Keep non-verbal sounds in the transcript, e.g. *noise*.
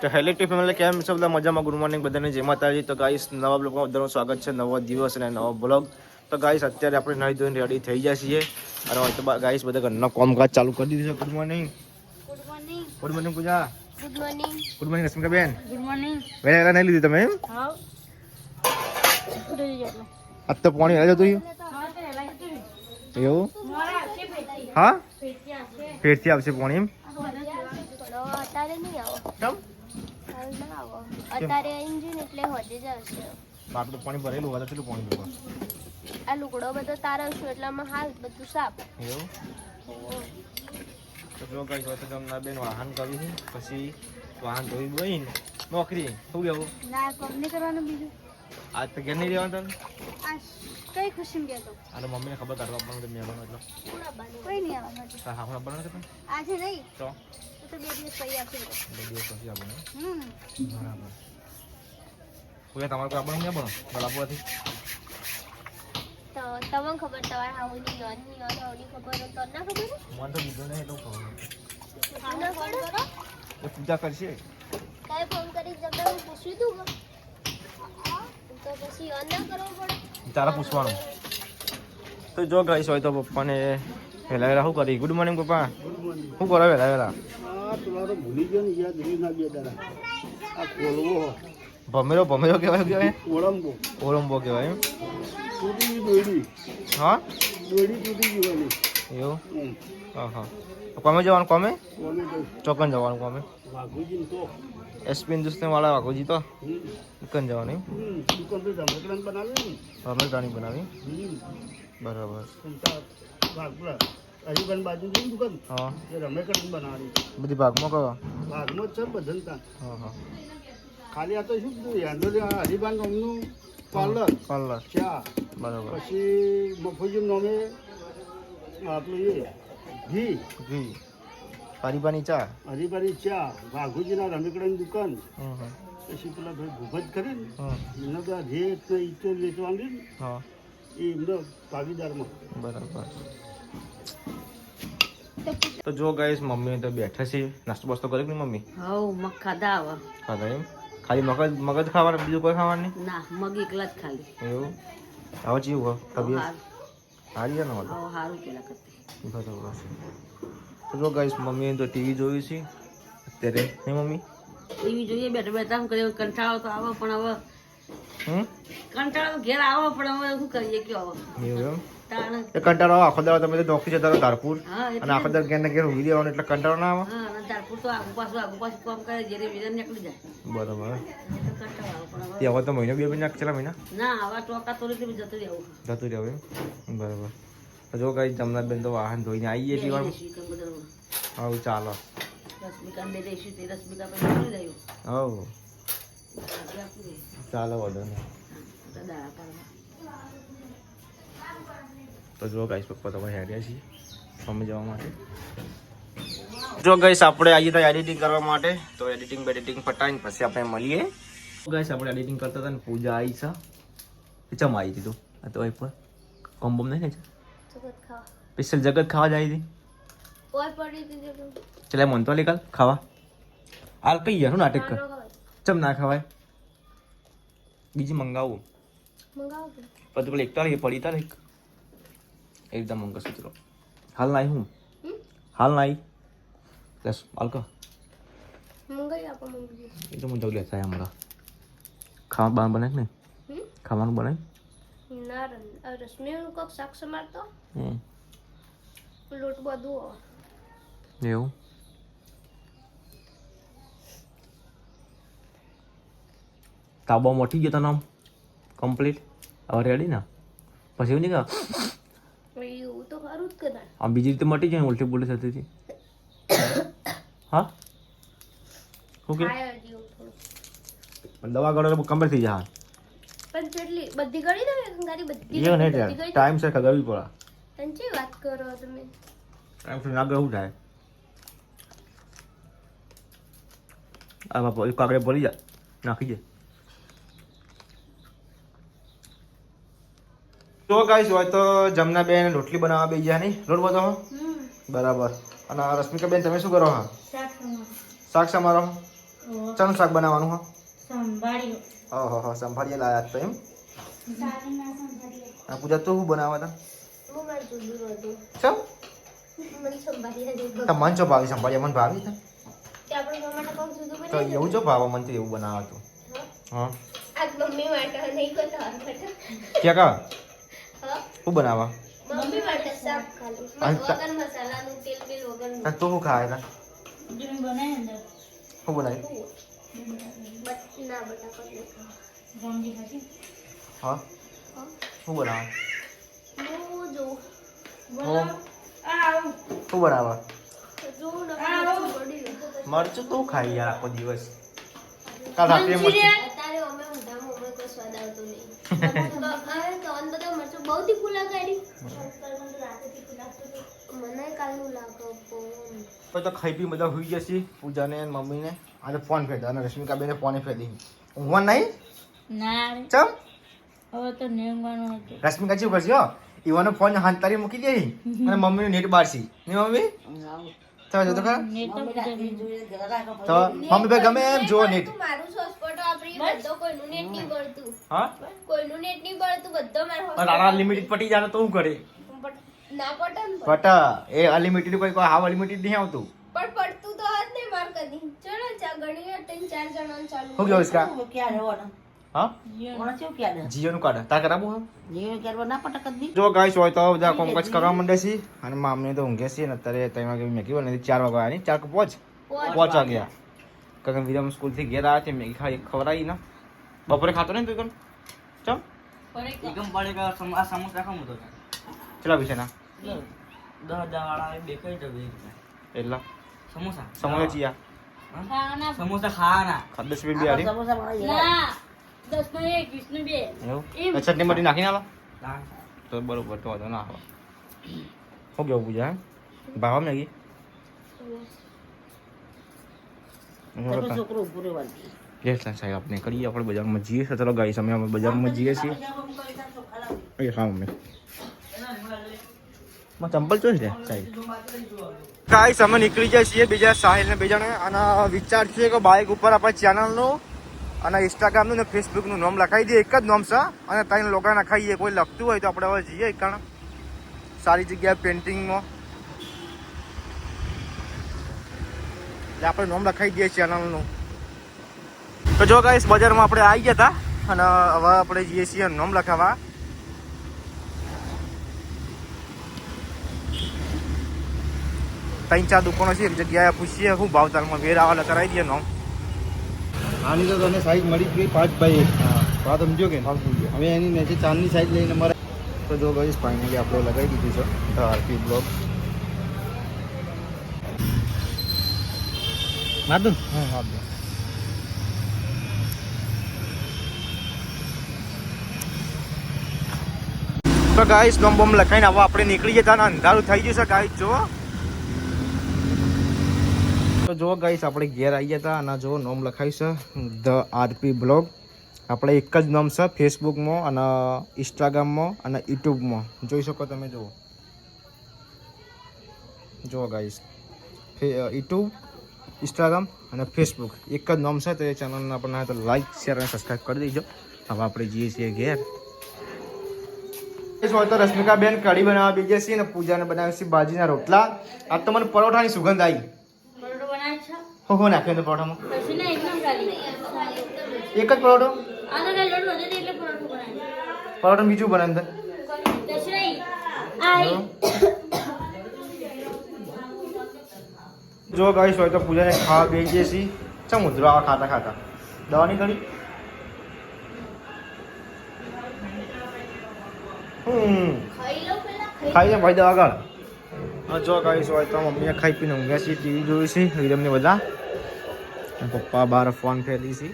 તો hello T family કેમ છો બધા? મજામાં? ગુડ મોર્નિંગ બધાને. જય માતાજી. તો ગાઈસ નવા બ્લોગમાં બધાનું સ્વાગત છે. નવો દિવસ અને નવો બ્લોગ. તો ગાઈસ અત્યારે આપણે નાહી ધોઈને રેડી થઈ જાય છીએ. અને હવે તો ગાઈસ બધા ઘરના કામકાજ ચાલુ કરી દીધું છે. Good morning. Good morning. Good morning Puja. Good morning. Good morning Rashmika બેન. Good morning. વેલા નહીં લીધી તમે એમ? આજ તો પાણી હેલા જતું એવું? હા? ફેરથી આવશે પાણી એમ? કેમ? ના અત્યારે એન્જિન એટલે હોજે જ આવશે આપણે પાણી ભરેલું હોય તો કેટલું પાણી ભરવા આ લુગડો બધો તારવશું એટલે આમાં હાલ બધું સાફ. એવું? તો જો કઈ હોય તો તમને બેન વાહન કર્યું છે પછી વાહન ધોઈ બોઈને નોકરી. શું કેવું? ના કોમ નહીં કરવાનું બીજું. આજ તો ઘેર નહીં રહેવાનું તમે? આ કઈ ખુશી ગયો અને મમ્મીને ખબર કાઢવા પણ એટલો આવવાનું એટલે. કોઈ નહીં આવવાનું તાર હાફ આપવાનું છે પણ? આજે નહીં? તો? તો બે દિવસ પછી આપશે બે દિવસ પછી આપવાનું. હમ. બરાબર. કોઈ તમારે કોઈ આપવાનું નહીં આપવાનું બરાબરથી તો તમને ખબર તમારે યોનની યોન ખબર તો ના ખબર મને તો બીજું નહીં એટલું ખબર ફોન કરો એ પૂજા કરશે. કાંઈ ફોન કરી હું પૂછ્યું તું તો પછી યોન ના કરવો પડે. તારા પૂછવાનું. તો જો ગઈશ હોય તો પપ્પાને વહેલા વહેલા શું કરી? ગુડ મોર્નિંગ પપ્પા. શું કરો વહેલા વહેલા? ભમેરો ભમેરો કહેવાય કહેવાય ઓળંબો. ઓળંબો કહેવાય હા? એવું? હા હા. કોમે જવાનું કોમે? કોને ચોકન જવાનું કોમે? એસપી હિન્દુસ્તાન વાળા વાઘોજી તો. ચિકન જવાની. તો ધમકડાને બનાવે. ને ભમેર બનાવી બરાબર. હરિભાન બાજુ છે દુકાન હા. એ રમેકરણ બનાવી બધી ભાગમાં કહો ભાગમાં જ છે બધાને હા હા. ખાલી આ તો શું કીધું? યાદો હરિભાન નામનું પાર્લર. પાર્લર. ચા બરાબર. પછી મફુજી નામે આપણું એ ઘી. ઘી. પારીબાની ચા? હરિભાની ચા. વાઘુજીના રમીકડાની દુકાન. પછી પેલા ભાઈ ભૂપત કરે ને એના બધા રેત ને ઈચો વેચવાની ને હા. એ એમનો ભાગીદારમાં. બરાબર. તો જો ગાઈસ મમ્મી તો બેઠા છે. નાસ્તો બાસ્તો કર્યો કે મમ્મી? હવ મગ ખાધા આવા. ખાધા એમ? ખાલી મગજ મગજ ખાવાનું બીજું કોઈ ખાવાનું નહીં? ના મગ એકલા જ ખાલી. એવું? આવો જીવ હો તબિયત? હારું. સારી છે ને હવે સારું પેલા કરતી. બરાબર. જો ગાઈસ મમ્મીએ તો ટીવી જોયું છે. અત્યારે હે મમ્મી? ટીવી જોઈએ બેઠા બેઠા કરીએ કંટાળો તો આવે પણ હવે હમ? કંટાળો ઘેર આવે પણ હવે શું કરીએ કે હવે એવું એમ? કંટાળો આખો દાડો તમે તો નોકરી જતા રહો ધારપુર અને આખો દાડો ઘેર ને ઘેર ઊંઘી દેવાનું એટલે કંટાળો ના આવે? તો આગુ પાછું આગુ પાછું કામ કરે જેને વિજન નીકળી જાય. બરાબર. હવે તો મહિનો બે મહિના છેલ્લા મહિના? ના આવા ટોકા તો રીતે જતું રહેવું. જતું રહેવું બરાબર. જો કઈ જમનાથ બેન તો વાહન ધોઈને આવીએ છીએ રશ્મિકા ચાલો. તે હવ. ચાલો વાંધો નહીં. તો તો જો ગાઈસ પપ્પા તમે હેર્યા છીએ અમે જવા માટે. જો ગાઈસ આપણે આવીએ તો એડિટિંગ કરવા માટે તો એડિટિંગ બેડિટિંગ પટાવીને પછી આપણે મળીએ. ગાઈસ આપણે એડિટિંગ કરતા હતા ને પૂજા આવી છે. ચમ આવી દીધું? આ તો એ પર કોમ્બોમ નહીં ને સ્પેશિયલ જગત ખાવા જાય હતી ચલે મન તો કાલ ખાવા? હાલ કઈ યાર નાટક કર? ચમ ના ખવાય? બીજી મંગાવું. પછી પેલા એકતા રહી પડી તા એક. એકદમ ઉતરો હાલ ના હું? હાલ ના આવી બસ હાલ કહો એ તો હું જવું લેતા હમણાં. ખાવા બાર બનાય ને ખાવાનું આ રશ્મિનું કોક સાક્ષ મારતો. લોટ બધું. એવું? તાબો મોટી ગયો તને કમ્પ્લીટ હવે રેડી ને? પછી એવું નહીં કે એવું તો ખરું જ કદાચ. આમ બીજી રીતે મટી જાય ઉલટી પુલટી થતી હતી. હા? ઓકે દવા ગળો કમ્પ્લીટ થઈ જાય. પણ કેટલી? બધી દો બધી નહીં બધી ટાઈમ સર ખગડવી પડે. તને વાત કરો તમે? ટાઈમ સર ના ગયું થાય? આ બાપા કાગડે ભરી જાય નાખી જાય તો ગાઈસ હોય તો જમના બેન રોટલી બનાવવા બે ગયા નહીં? લોટ બતાવો બરાબર. અને રશ્મિકા બેન તમે શું કરો હા? શાક શાક સમારો? ચાનું શાક બનાવવાનું હા? સંભાળ્યો. ઓહો હો સંભાળીએ લાયા તો એમ? આ પૂજા તો શું બનાવવા હતા હું હતું ચમ? સંભાળ્યા મન ચો ભાવી સંભાળીએ મને ભાવી તે. એવું જો ભાવ મને તો એવું બનાવતું હા? આજ મમ્મી માટે નહીં કોઈ તાર માટે ક્યાં કા? શું બનાવવા મમ્મી માટે શાક તા- શું ખાય બનાવી શું બનાવ્યું? ના હા? શું હું શું લે મરચું તું ખાઈ યાર આખો દિવસ. કાલ રાત્રે મરચું સ્વાદ આવતો નહીં. *laughs* તો અન બધા મરચું બહુ તીખું લાગાડી મને કાલનું લાગો પણ પછી તો ખાઈ પી બધા હોઈ જશે પૂજાને મમ્મીને. આજે ફોન ફેર અને રશ્મિકા બેને ફોન ફેર દીધી ઊંઘવા નહીં? ના ચમ? હવે તો નેંગવાનું હતું. રશ્મિકા શું કરશે ઈવાનો ફોન હાંતારી મૂકી દે અને મમ્મીનું નેટ બારસી. ને મમ્મી? તમે જો તો ખરા તો મમ્મી ભાઈ ગમે એમ જો નેટ મારું હોસ્પોટ વાપરી બધો કોઈનું નેટ નહીં બળતું. હા? કોઈનું નેટ નહીં બળતું બધો મારું અને લિમિટેડ પટી જાય તો હું કરે? ના પટે ને બટ એ અનલિમિટેડ કોઈ કોઈ હાવ અનલિમિટેડ નહીં આવતું. પણ પડતું તો હજ ને માર કદી ચલો ચા ગણી વાર ત્રણ ચાર જણા ચાલુ શું ગયો ઇસકા હા ક્યાં રહેવાનો કાર્ડ. તાર કરાવું હે? જીવ કરવા ના પટક જ દી જો ગાઈસ હોય તો બધા કોમકાજ કરવા માંડે છે. અને મામને તો ઊંઘે છે અત્યારે ત્રણ મેગી બની ચાર વાગ્યા ચાર કે પાંચ. પાંચ. વાગ્યા કારણ વિરમ સ્કૂલથી ઘેર આવ્યા મેગી ખાઈ ખવડાવી ને. બપોરે ખાતો નહીં તું કોણ? ચમ. એકમ પડે કે સમોસા તો ના? દસ હજાર બે કઈ ડબ્બી એટલા? સમોસા? સમોસા ચિયા. સમોસા ખાવાના. બી સમોસા ના દસ નો એક વીસ નો બે. એવું? ચટણી મટી નાખીને આલો? ના. તો બરોબર તો વાંધો ના આવે. શું કેવું પૂજા હે? ભાવા મેગી છોકરો યસ સાહેબ આપણે કરીએ આપણે બજારમાં જઈએ છીએ. ચલો ગાઈસ અમે અમે બજારમાં જઈએ છીએ. એ હા મમ્મી. માં ચંપલ ચોઈ રે સાહેબ ગાઈસ અમે નીકળી જાય છીએ બીજા સાહિલ ને બીજાને. અને વિચાર છે કે બાઇક ઉપર આપણે ચેનલનું અને ઇન્સ્ટાગ્રામનું ને ફેસબુકનું નામ લખાઈ દઈએ. એક જ નામ છે. અને ત્રણ લોકો લખાઈએ કોઈ લખતું હોય તો આપણે હવે જઈએ કારણ સારી જગ્યાએ પેન્ટિંગમાં એટલે આપણે નામ લખાઈ દઈએ ચેનલનું તો જો ગાઈસ બજારમાં આપણે આવી ગયા હતા. અને હવે આપણે જઈએ છીએ નામ લખાવા. ત્રણ ચાર દુકાનો છે એક જગ્યાએ પૂછીએ શું ભાવતાલમાં વેર આવાલા કરાવી દઈએ નો આની તો તમને સાઈઝ મળી ગઈ પાંચ બાય એક. વાત સમજો કે? હવે એની નીચે ચાંદની સાઈઝ લઈને અમારે તો જો ગાઈસ ફાઇનલી આપણે લગાવી દીધું છે આરપી બ્લોક માધુ હા હા તો ગાઈસ નોમ બોમ લખાઈને હવે આપણે નીકળી જતા ને અંધારું થઈ ગયું છે ગાઈસ જો તો જો ગાઈશ આપણે ઘેર આવી ગયા હતા અને જો નોમ લખાયું છે ધ આરપી બ્લોગ આપણે એક જ નામ છે ફેસબુકમાં અને ઇન્સ્ટાગ્રામમાં અને યુટ્યુબમાં જોઈ શકો તમે, જુઓ. જુઓ ગાઈશ યુટ્યુબ ઇન્સ્ટાગ્રામ અને ફેસબુક એક જ નામ છે, તો એ ચેનલને આપણને તો લાઈક શેર અને સબસ્ક્રાઈબ કરી દેજો. હવે આપણે જઈએ છીએ ઘેર. તો રશ્મિકાબેન કઢી બનાવવા બીજે છે ને પૂજાને બનાવી છે બાજીના રોટલા. આ તો મને પરોઠાની સુગંધ આવી. હો હું નાખ્યો તો પરોઠામાં? એક જ પરોઠો? પરોઠું બીજું બને અંદર? નહીં જો ગાઈશ હોય તો પૂજાને ખાવા બેસીએ છીએ. ચમ ઉધરો આવા ખાતા ખાતા. દવાની કરી હમ. ખાઈ લો ભાઈ દવા આગળ. જો ગાઈશ હોય તો મમ્મીએ ખાઈ પીને ઊંઘ્યા છીએ ટીવી જોયું છે વિરમને બધા. પપ્પા બહાર ફોન ફેરી છે.